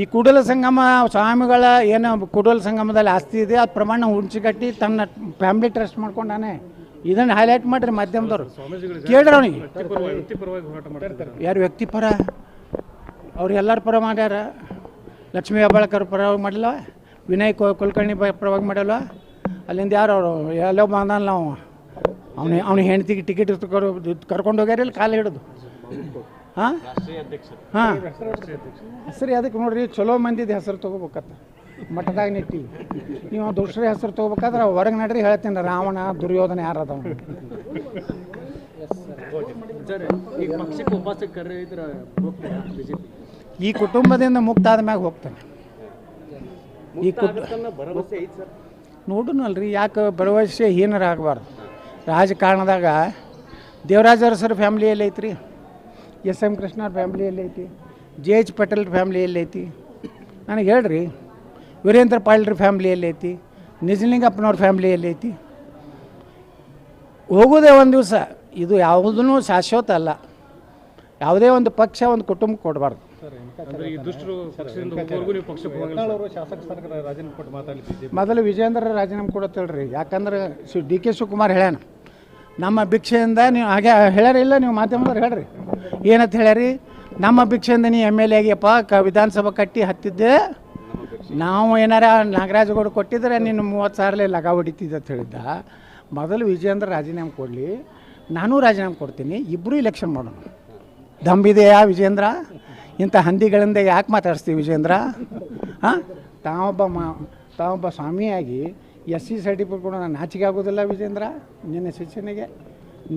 ಈ ಕೂಡಲ ಸಂಗಮ ಸ್ವಾಮಿಗಳ ಏನು ಕೂಡಲ ಸಂಗಮದಲ್ಲಿ ಆಸ್ತಿ ಇದೆ, ಅದು ಪ್ರಮಾಣ ಹುಣ್ಚಿಕಟ್ಟಿ ತನ್ನ ಫ್ಯಾಮಿಲಿ ಟ್ರಸ್ಟ್ ಮಾಡ್ಕೊಂಡಾನೆ. ಇದನ್ನು ಹೈಲೈಟ್ ಮಾಡ್ರಿ ಮಾಧ್ಯಮದವ್ರು. ಕೇಳ್ರಿ ಯಾರು ವ್ಯಕ್ತಿ ಪರ? ಅವ್ರು ಎಲ್ಲರ ಪರ ಮಾಡ್ಯಾರ? ಲಕ್ಷ್ಮೀ ಹೆಬ್ಬಾಳ್ಕರ್ ಪರವಾಗಿ ಮಾಡಿಲ್ಲ ವಿನಯ್ ಕುಲಕರ್ಣಿ ಪರವಾಗಿ ಮಾಡಲ್ಲ ಅಲ್ಲಿಂದ ಯಾರು ಅವರು? ಎಲ್ಲೋ ಬಂದಾನ ನಾವು ಅವನ ಅವನ ಹೆಂಡತಿಗೆ ಟಿಕೆಟ್ ಕರ್ಕೊಂಡು ಹೋಗ್ಯಾರ ಇಲ್ಲಿ ಕಾಲು ಹಿಡಿದು? ಹಾಂ? ಹಾಂ. ಹೆಸರು ಅದಕ್ಕೆ ನೋಡ್ರಿ, ಚಲೋ ಮಂದಿದ ಹೆಸರು ತಗೋಬೇಕತ್ತ. ಮಠದಾಗ ನಿಟ್ಟಿ. ನೀವು ದುಷ್ಟ್ರ ಹೆಸರು ತಗೋಬೇಕಾದ್ರೆ ಹೊರಗೆ ನಡ್ರಿ ಹೇಳ್ತೀನಿ, ರಾವಣ, ದುರ್ಯೋಧನ ಯಾರದವ? ಈ ಕುಟುಂಬದಿಂದ ಮುಕ್ತ ಆದ ಮ್ಯಾಗ ಹೋಗ್ತಾನೆ. ಈ ಸರ್ ನೋಡುನಲ್ರಿ, ಯಾಕೆ ಭರವಸೆ ಹೀನರಾಗಬಾರ್ದು. ರಾಜಕಾರಣದಾಗ ದೇವರಾಜ ಅರಸರ ಫ್ಯಾಮಿಲಿಯಲ್ಲಿ ಎಲ್ಲೈತ್ರಿ ಎಸ್ ಎಂ ಕೃಷ್ಣ ಫ್ಯಾಮ್ಲಿ ಎಲ್ಲೈತಿ ಜೆ ಎಚ್ ಪಟೇಲ್ ಫ್ಯಾಮ್ಲಿ ಎಲ್ಲೈತಿ ನನಗೆ ಹೇಳ್ರಿ ವೀರೇಂದ್ರ ಪಾಳ್ರ ಫ್ಯಾಮ್ಲಿ ಎಲ್ಲೈತಿ ನಿಜಲಿಂಗಪ್ಪನವ್ರ ಫ್ಯಾಮ್ಲಿ ಎಲ್ಲೈತಿ ಹೋಗೋದೇ ಒಂದು ದಿವಸ ಇದು ಯಾವುದೂ ಶಾಶ್ವತ ಅಲ್ಲ. ಯಾವುದೇ ಒಂದು ಪಕ್ಷ ಒಂದು ಕುಟುಂಬ ಕೊಡಬಾರ್ದು. ಅಂದ್ರೆ ಈ ದುಷ್ಟರು ಪಕ್ಷದಿಂದ ಹೋಗೋವರೆಗೂ ನೀವು ಪಕ್ಷಕ್ಕೆ ಹೋಗಲ್ಲ ಶಾಸಕ ಸ್ಥಾನಕ್ಕೆ ರಾಜೀನಾಮೆ ಕೊಟ್ಟು ಮಾತಾಡಲಿ ಬಿಜೆಪಿ. ಮೊದಲು ವಿಜೇಂದ್ರ ರಾಜೀನಾಮೆ ಕೊಡತ್ತೇಳ್ರಿ. ಯಾಕಂದ್ರೆ ಶಿ ಡಿ ಕೆ ಶಿವಕುಮಾರ್ ಹೇಳ್ಯಾನ ನಮ್ಮ ಭಿಕ್ಷೆಯಿಂದ ನೀವು ಹಾಗೆ ಹೇಳ್ಯಾರ ಇಲ್ಲ ನೀವು ಮಾಧ್ಯಮದವ್ರು ಹೇಳ್ರಿ. ಏನಂತ ಹೇಳ್ಯಾರಿ? ನಮ್ಮ ಭಿಕ್ಷೆಯಿಂದ ನೀ ಎಂ ಎಲ್ ಎಗೆಪ್ಪ ಕ ವಿಧಾನಸಭಾ ಕಟ್ಟಿ ಹತ್ತಿದ್ದೆ. ನಾವು ಏನಾರ ನಾಗರಾಜಗೌಡ ಕೊಟ್ಟಿದ್ರೆ ನೀನು ಮೂವತ್ತು ಸಾವಿರಲೇ ಲಗ ಹೊಡಿತಿದ್ದೆ ಅಂತ ಹೇಳಿದ್ದ. ಮೊದಲು ವಿಜೇಂದ್ರ ರಾಜೀನಾಮೆ ಕೊಡಲಿ, ನಾನು ರಾಜೀನಾಮೆ ಕೊಡ್ತೀನಿ ಇಬ್ಬರೂ ಇಲೆಕ್ಷನ್ ಮಾಡೋಣ. ದಂಬಿದೆಯಾ ವಿಜೇಂದ್ರ ಇಂಥ ಹಂದಿಗಳಿಂದ ಯಾಕೆ ಮಾತಾಡಿಸ್ತೀವಿ ವಿಜೇಂದ್ರ ಹಾಂ? ತಾವೊಬ್ಬ ಮಾ, ತಾವೊಬ್ಬ ಸ್ವಾಮಿಯಾಗಿ ಎಸ್ ಸಿ ಸರ್ಟಿಫಿಕೇಟ್ ಕೂಡ ನಾನು ನಾಚಿಕೆ ಆಗೋದಿಲ್ಲ ವಿಜೇಂದ್ರ ನಿನ್ನ ಶಿಕ್ಷಣಿಗೆ.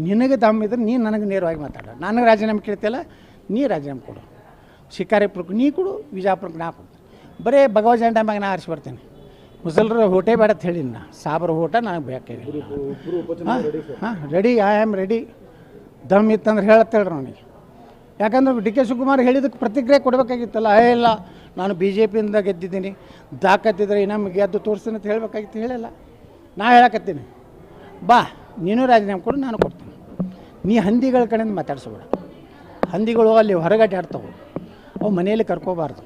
ನಿನಗೆ ದಮ್ಮಿದ್ರೆ ನೀನು ನನಗೆ ನೇರವಾಗಿ ಮಾತಾಡ. ನನಗೆ ರಾಜೀನಾಮೆ ಕೇಳ್ತಿಲ್ಲ ನೀ ರಾಜೀನಾಮೆ ಕೊಡು. ಶಿಕಾರಿಪುರಕ್ಕೆ ನೀ ಕೊಡು ವಿಜಾಪುರಕ್ಕೆ ನಾ ಕೊಡು ಬರೀ ಭಗವತ್ ಜಂಡ ಮ್ಯಾಗ ನಾ ಆರಿಸಿ ಬರ್ತೀನಿ. ಮುಸಲ್ರ ಹೋಟೆ ಬೇಡ ಅಂತ ಹೇಳಿ ನಾ. ಸಾಬ್ರ ಹೋಟ ನನಗೆ ಬೇಕಾಗಿಲ್ಲ ಹಾಂ ಹಾಂ ರೆಡಿ ಐ ಆಮ್ ರೆಡಿ ದಮ್ ಇತ್ತಂದ್ರೆ ಹೇಳತ್ತೇಳ್ರಿ ನನಗೆ ಯಾಕಂದ್ರೆ ಡಿ ಕೆ ಶಿವಕುಮಾರ್ ಹೇಳಿದಕ್ಕೆ ಪ್ರತಿಕ್ರಿಯೆ ಕೊಡಬೇಕಾಗಿತ್ತಲ್ಲ? ಏ ಇಲ್ಲ ನಾನು ಬಿ ಜೆ ಪಿಯಿಂದ ಗೆದ್ದಿದ್ದೀನಿ. ದಾಖತ್ತಿದ್ರೆ ಇನ್ನೊಮ್ಮೆ ಗೆದ್ದು ತೋರಿಸ್ತೀನಿ ಅಂತ ಹೇಳಬೇಕಾಗಿತ್ತು ಹೇಳಲ್ಲ. ನಾ ಹೇಳಕತ್ತೀನಿ. ಬಾ. ನೀನು ರಾಜೀನಾಮೆ ಕೊಡು, ನಾನು ಕೊಡ್ತೀನಿ. ನೀ ಹಂದಿಗಳ ಕಡೆಯಿಂದ ಮಾತಾಡ್ಸಬೇಡ. ಹಂದಿಗಳು ಅಲ್ಲಿ ಹೊರಗಡೆ ಅವು ಮನೆಯಲ್ಲಿ ಕರ್ಕೋಬಾರ್ದು.